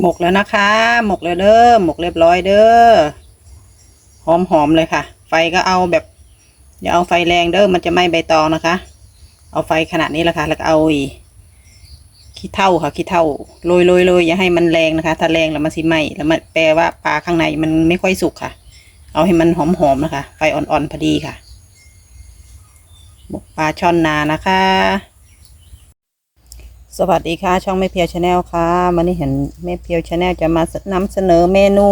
หมกแล้วนะคะ หมกแล้วเด้อหมกเรียบร้อยเด้อหอมหอมๆเลยค่ะ ไฟก็เอาแบบอย่าเอาไฟแรงเด้อมันจะไหม้ใบตองนะคะ เอาไฟขนาดนี้แหละค่ะ แล้วก็เอาอีขี้เถ้าค่ะขี้เถ้าโรยโรยโรยอย่าให้มันแรงนะคะ ถ้าแรงแล้วมันสิไหม้แล้วมันแปลว่าปลาข้างในมันไม่ค่อยสุกค่ะ เอาให้มันหอมหอมๆนะคะ ไฟอ่อนๆพอดีค่ะหมกปลาช่อนนานะคะ สวัสดีค่ะ ช่องแม่เพียวชาแนลค่ะวันนี้เห็นแม่เพียวชาแนลจะมานำเสนอเมนู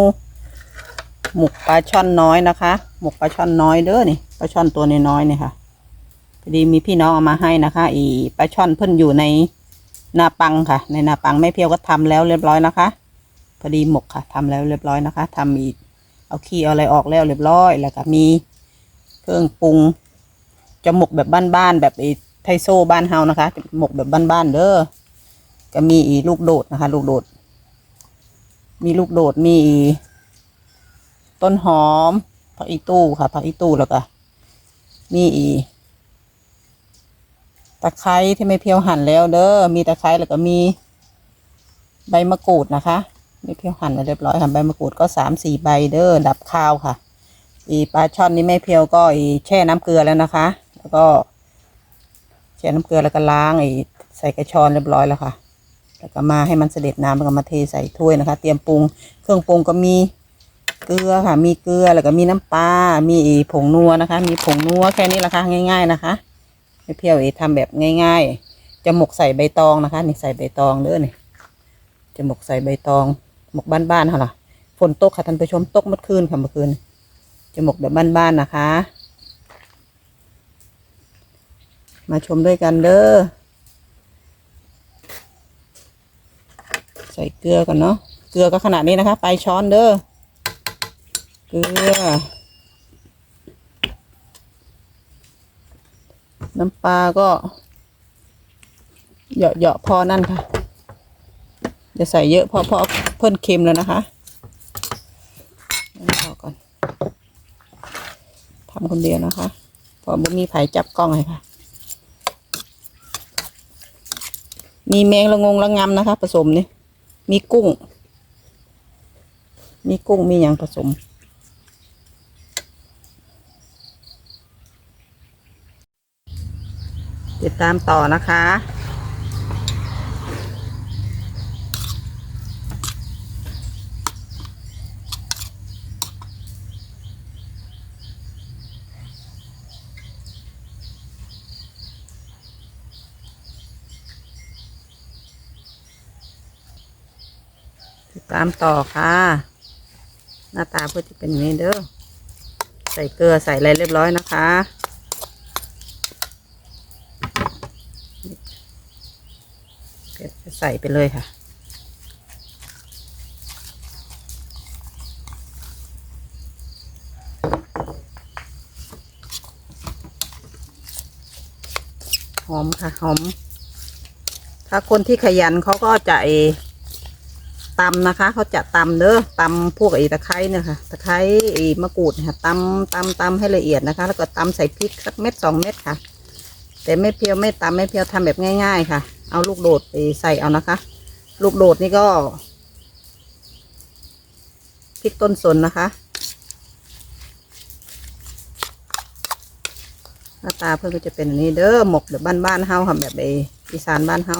หมกปลาช่อนน้อยนะคะ หมกปลาช่อนน้อยเด้อนี่ปลาช่อนตัวน้อยๆเนี่ยค่ะพอดีมีพี่น้องเอามาให้นะคะ อีปลาช่อนเพิ่นอยู่ในนาปังค่ะ ในนาปังแม่เพียวก็ทำแล้วเรียบร้อยนะคะ พอดีหมกค่ะทำแล้วเรียบร้อยนะคะทำอีกเอาขี้เอาอะไรออกแล้วเรียบร้อยแล้วก็มี เครื่องปรุงจะหมกแบบบ้านๆแบบอ้ ไทโซบ้านเฮานะคะหมกแบบบ้านๆเด้อก็มีอีลูกโดดนะคะ ลูกโดด มีลูกโดดมีต้นหอมผักอีตู้ค่ะผักอีตู้แล้วก็มีอีตะไคร้ที่ไม่เพียวหั่นแล้วเด้อมีตะไคร้แล้วก็มีใบมะกรูดนะคะไม่เพียวหั่นมาเรียบร้อยค่ะใบมะกรูดก็สามสี่ใบเด้อดับคาวค่ะ อีปลาช่อนนี่แม่เพียวก็อีแช่น้ำเกลือแล้วนะคะ แล้วก็ แช่น้ำเกลือแล้วก็ล้างอีใส่กระชอนเรียบร้อยแล้วค่ะ แล้วก็มาให้มันเสด็จน้ำแล้วก็มาเทใส่ถ้วยนะคะ เตรียมปรุง เครื่องปรุงก็มีเกลือค่ะ มีเกลือแล้วก็มีน้ำปลา มีผงนัวนะคะ มีผงนัวแค่นี้ละค่ะง่าย ๆนะคะแม่เพียวอีทำแบบง่าย ๆ จะหมกใส่ใบตองนะคะ นี่ใส่ใบตองเด้อนี่จะหมกใส่ใบตอง หมกบ้านๆค่ะล่ะฝนตกค่ะท่านผู้ชมตกเมื่อคืนค่ะเมื่อคืนจะหมกแบบบ้านๆนะคะ มาชมด้วยกันเด้อ ใส่เกลือก่อนเนาะ เกลือก็ขนาดนี้นะคะไปช้อนเด้อ เกลือ น้ำปลาก็เหยาะๆพอนั่นค่ะ จะใส่เยอะเพราะเพราะเพิ่นเค็มแล้วนะคะนั่นพอก่อนทำคนเดียวนะคะเพอบ่มีไผจับกล้องให้ค่ะ มีแมงละงงละงำนะคะ ผสมนี่มีกุ้ง มีกุ้งมีอย่างผสม ติดตามต่อนะคะ ติดตามต่อค่ะ หน้าตาเพื่อจะเป็นอย่างนี้เด้อใส่เกลือใส่อะไรเรียบร้อยนะคะเดี๋ยวจะใส่ไปเลยค่ะหอมค่ะหอม ถ้าคนที่ขยันเขาก็จะเอ ตำนะคะ เขาจะตำเด้อตำพวกไอ้ตะไคร้เนี่ยค่ะตะไคร้ไอ้มะกรูดค่ะตำตำตำให้ละเอียดนะคะ แล้วก็ตำใส่พริกสักเม็ดสองเม็ดค่ะ แต่ไม่เพียวไม่ตำไม่เพียวทำแบบง่าย ๆ ค่ะ เอาลูกโดดไปใส่เอานะคะ ลูกโดดนี่ก็พริกต้นสนนะคะหน้าตาเพื่อนก็จะเป็นอย่างนี้เด้อหมกแบบบ้านๆเฮาค่ะแบบไอ้อีสานบ้านเฮา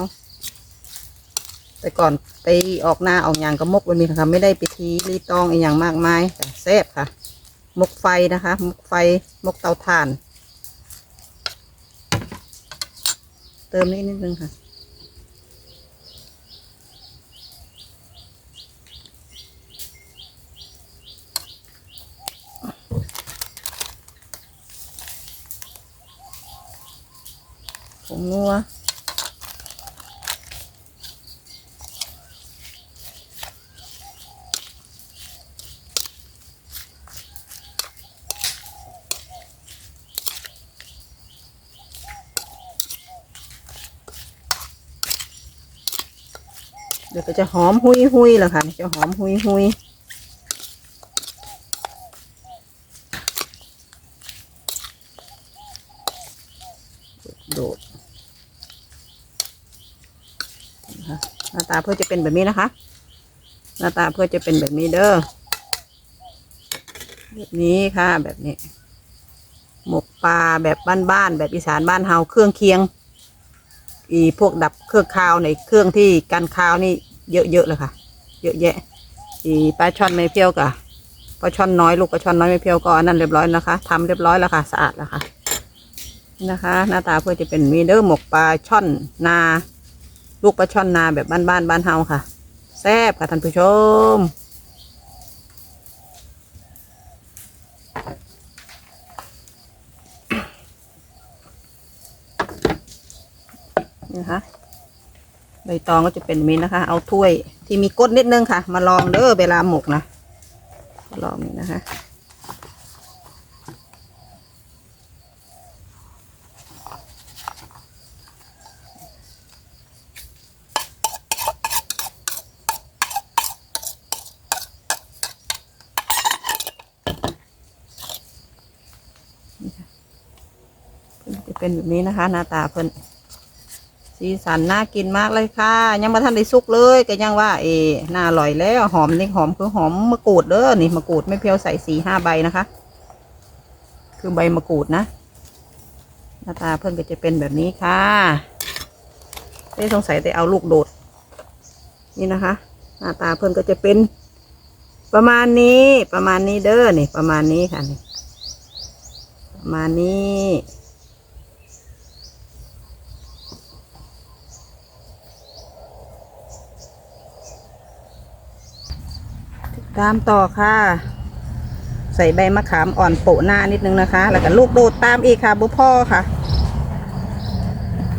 แต่ก่อนไปออกหน้าออกอย่างก็มกมันมีค่ะไม่ได้ไปทีรีตองอีกอย่างมากมายแต่แซ่บค่ะ มกไฟนะคะ มกไฟมกเตาถ่าน เติมนิดนิดนึงค่ะผงนัว ดี๋ยวก็จะหอมหุยหุยแล้วค่ะ จะหอมหุยหุยโดดนะคะหน้าตาเพื่อจะเป็นแบบนี้นะคะ หน้าตาเพื่อจะเป็นแบบนี้เด้อแบบนี้ค่ะแบบนี้ หมกปลาแบบบ้านๆแบบอีสานบ้านเฮาเครื่องเคียง อีพวกดับเครื่องคาวในเครื่องที่กันคาวนี่ เยอะๆเลยค่ะ เยอะแยะอีปลาช่อนไม่เพี้ยวกะปลาช่อนน้อยลูกปลาช่อนน้อยไม่เพี้ยวก็อันนั้นเรียบร้อยนะคะทำเรียบร้อยแล้วค่ะสะอาดแล้วค่ะนี่นะคะ หน้าตาเพื่อจะเป็นมีเด้อหมกปลาช่อนนา ลูกปลาช่อนนาแบบบ้านๆบ้านเฮาค่ะแซ่บค่ะท่านผู้ชมนะคะ ใบตองก็จะเป็นแบบนี้นะคะ เอาถ้วยที่มีก้นนิดนึงค่ะ มาลองเด้อเวลาหมกนะลองนี่นะคะจะเป็นแบบนี้นะคะ หน้าตาเพิ่น สีสันน่ากินมากเลยค่ะ ยังมาทันได้สุกเลยก็ยังว่า เอน่าอร่อยแล้ว หอมนี่หอมคือหอมมะกรูดเด้อนี่มะกรูดไม่เพียวใส่สี่ห้าใบนะคะ คือใบมะกรูดนะหน้าตาเพิ่อนก็จะเป็นแบบนี้ค่ะไม่สงสัยแต่เอาลูกโดด นี่นะคะ หน้าตาเพิ่อนก็จะเป็น ประมาณนี้ประมาณนี้เด้อนี่ประมาณนี้ค่ะนี่ประมาณนี้ ตามต่อค่ะ ใส่ใบมะขามอ่อนโปะหน้านิดนึงนะคะ แล้วก็ลูกโดดตามอีกค่ะบุพ่อค่ะ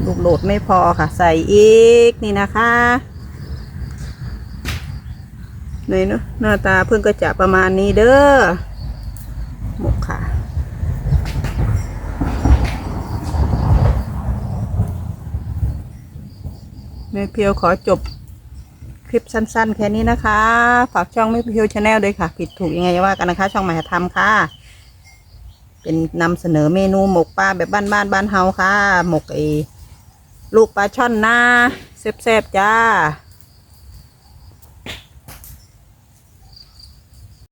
ลูกโดดไม่พอค่ะ ใส่อีกนี่นะคะนี่เนาะหน้าตาเพื่อนก็จะประมาณนี้เด้อหมกค่ะแม่เพียวขอจบ คลิปสั้น ๆ แค่นี้นะคะ ฝากช่องไม่พิวชาแนลด้วยค่ะ ผิดถูกยังไงว่ากันนะคะ ช่องหมายธรรมค่ะ เป็นนำเสนอเมนูหมกปลาแบบบ้านๆบ้านเฮาค่ะ หมกไอลูกปลาช่อนหน้าแซ่บๆจ้า